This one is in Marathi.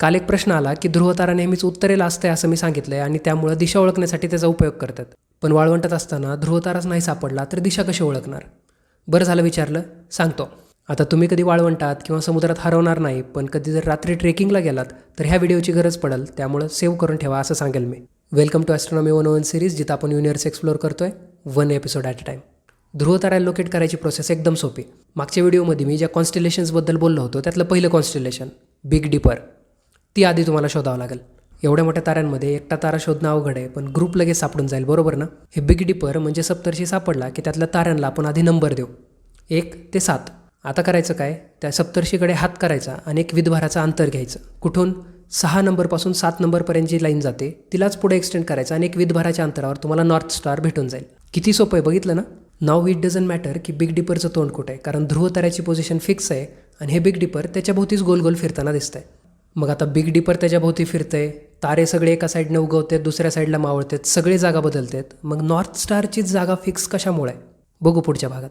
काल एक प्रश्न आला की ध्रुवतारा नेहमीच उत्तरेला असते असं मी सांगितलं आहे आणि त्यामुळं दिशा ओळखण्यासाठी त्याचा उपयोग करतात. पण वाळवंटात असताना ध्रुवताराच नाही सापडला तर दिशा कशी ओळखणार? बरं झालं विचारलं. सांगतो. आता तुम्ही कधी वाळवंटात किंवा समुद्रात हरवणार नाही पण कधी जर रात्री ट्रेकिंगला गेलात तर ह्या व्हिडिओची गरज पडेल त्यामुळं सेव्ह करून ठेवा असं सांगेल मी. Welcome to astronomy one one series जिथं आपण युनिवर्स एक्सप्लोर करतोय one episode at a time Dhruvatara locate करायची प्रोसेस एकदम सोपी. मागच्या व्हिडिओमध्ये मी ज्या कॉन्स्टिलेशन्सबद्दल बोललो होतो त्यातलं पहिलं कॉन्स्टिलेशन बिग डिपर ती आधी तुम्हाला शोधावं लागेल. एवढ्या मोठ्या ताऱ्यांमध्ये एकटा तारा शोधणं अवघड आहे पण ग्रुप लगेच सापडून जाईल बरोबर ना? हे बिग डिपर म्हणजे सप्तर्षी सापडला की त्यातल्या ताऱ्यांना आपण आधी नंबर देऊ. एक ते सात. आता करायचं काय? त्या सप्तर्षीकडे हात करायचा आणि एक विधभाराचं अंतर घ्यायचं. कुठून? सहा नंबरपासून सात नंबरपर्यंत जी लाईन जाते तिलाच पुढे एक्सटेंड करायचं आणि एक विधभाराच्या अंतरावर तुम्हाला नॉर्थ स्टार भेटून जाईल. किती सोपं आहे बघितलं ना? नाव इट डझंट मॅटर की बिग डिपरचं तोंड कुठे आहे कारण ध्रुव ताऱ्याची पोझिशन फिक्स आहे आणि हे बिग डिपर त्याच्याभोवतीच गोल गोल फिरताना दिसतंय. मग आता बिग डिपर त्याच्याभोवती फिरतंय. तारे सगळे एका साईडने उगवतात दुसऱ्या साईडला मावळतात सगळे जागा बदलतात. मग नॉर्थ स्टारचीच जागा फिक्स कशामुळे? आहे? बघू पुढच्या भागात.